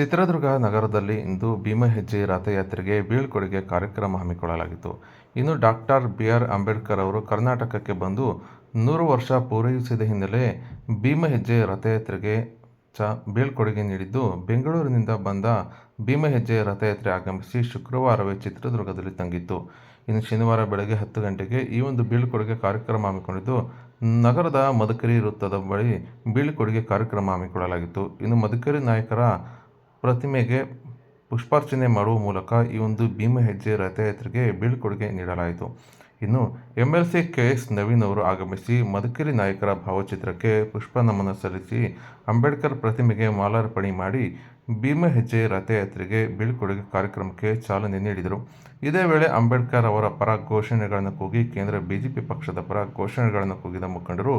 ಚಿತ್ರದುರ್ಗ ನಗರದಲ್ಲಿ ಇಂದು ಭೀಮಹೆಜ್ಜೆ ರಥಯಾತ್ರೆಗೆ ಬೀಳ್ಕೊಡುಗೆ ಕಾರ್ಯಕ್ರಮ ಹಮ್ಮಿಕೊಳ್ಳಲಾಗಿತ್ತು. ಇನ್ನು ಡಾಕ್ಟರ್ ಬಿ ಆರ್ ಅಂಬೇಡ್ಕರ್ ಅವರು ಕರ್ನಾಟಕಕ್ಕೆ ಬಂದು ನೂರು ವರ್ಷ ಪೂರೈಸಿದ ಹಿನ್ನೆಲೆ ಭೀಮಹೆಜ್ಜೆ ರಥಯಾತ್ರೆಗೆ ಚ ಬೀಳ್ಕೊಡುಗೆ ನೀಡಿದ್ದು, ಬೆಂಗಳೂರಿನಿಂದ ಬಂದ ಭೀಮಹೆಜ್ಜೆ ರಥಯಾತ್ರೆ ಆಗಮಿಸಿ ಶುಕ್ರವಾರವೇ ಚಿತ್ರದುರ್ಗದಲ್ಲಿ ತಂಗಿತ್ತು. ಇನ್ನು ಶನಿವಾರ ಬೆಳಗ್ಗೆ ಹತ್ತು ಗಂಟೆಗೆ ಈ ಒಂದು ಬೀಳ್ಕೊಡುಗೆ ಕಾರ್ಯಕ್ರಮ ಹಮ್ಮಿಕೊಂಡಿದ್ದು, ನಗರದ ಮದಕರಿ ವೃತ್ತದ ಬಳಿ ಬೀಳ್ಕೊಡುಗೆ ಕಾರ್ಯಕ್ರಮ ಹಮ್ಮಿಕೊಳ್ಳಲಾಗಿತ್ತು. ಇನ್ನು ಮದಕರಿ ನಾಯಕರ ಪ್ರತಿಮೆಗೆ ಪುಷ್ಪಾರ್ಚನೆ ಮಾಡುವ ಮೂಲಕ ಈ ಒಂದು ಭೀಮಹೆಜ್ಜೆ ರಥಯಾತ್ರೆಗೆ ಬೀಳ್ಕೊಡುಗೆ ನೀಡಲಾಯಿತು. ಇನ್ನು M L C K S Naveen ಅವರು ಆಗಮಿಸಿ ಮದಕರಿ ನಾಯಕರ ಭಾವಚಿತ್ರಕ್ಕೆ ಪುಷ್ಪ ನಮನ ಸಲ್ಲಿಸಿ ಅಂಬೇಡ್ಕರ್ ಪ್ರತಿಮೆಗೆ ಮಾಲಾರ್ಪಣೆ ಮಾಡಿ ಭೀಮಹೆಜ್ಜೆ ರಥಯಾತ್ರೆಗೆ ಬೀಳ್ಕೊಡುಗೆ ಕಾರ್ಯಕ್ರಮಕ್ಕೆ ಚಾಲನೆ ನೀಡಿದರು. ಇದೇ ವೇಳೆ ಅಂಬೇಡ್ಕರ್ ಅವರ ಪರ ಘೋಷಣೆಗಳನ್ನು ಕೂಗಿ ಕೇಂದ್ರ ಬಿಜೆಪಿ ಪಕ್ಷದ ಪರ ಘೋಷಣೆಗಳನ್ನು ಕೂಗಿದ ಮುಖಂಡರು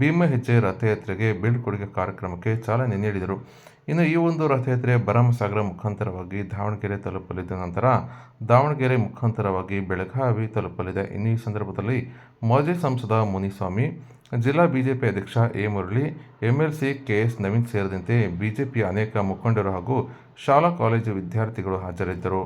ಭೀಮಹೆಜ್ಜೆ ರಥಯಾತ್ರೆಗೆ ಬೀಳ್ಕೊಡುಗೆ ಕಾರ್ಯಕ್ರಮಕ್ಕೆ ಚಾಲನೆ ನೀಡಿದರು. ಇನ್ನು ಈ ಒಂದು ರಥಯಾತ್ರೆ ಭರಮಸಾಗರ ಮುಖಾಂತರವಾಗಿ ದಾವಣಗೆರೆ ತಲುಪಲಿದ್ದ ನಂತರ ದಾವಣಗೆರೆ ಮುಖಾಂತರವಾಗಿ ಬೆಳಗಾವಿ ತಲುಪಲಿದೆ. ಇನ್ನು ಈ ಸಂದರ್ಭದಲ್ಲಿ ಮಾಜಿ ಸಂಸದ ಮುನಿಸ್ವಾಮಿ, ಜಿಲ್ಲಾ ಬಿಜೆಪಿ ಅಧ್ಯಕ್ಷ A Murali, MLC KS Naveen ಸೇರಿದಂತೆ ಬಿಜೆಪಿಯ ಅನೇಕ ಮುಖಂಡರು ಹಾಗೂ ಶಾಲಾ ಕಾಲೇಜು ವಿದ್ಯಾರ್ಥಿಗಳು ಹಾಜರಿದ್ದರು.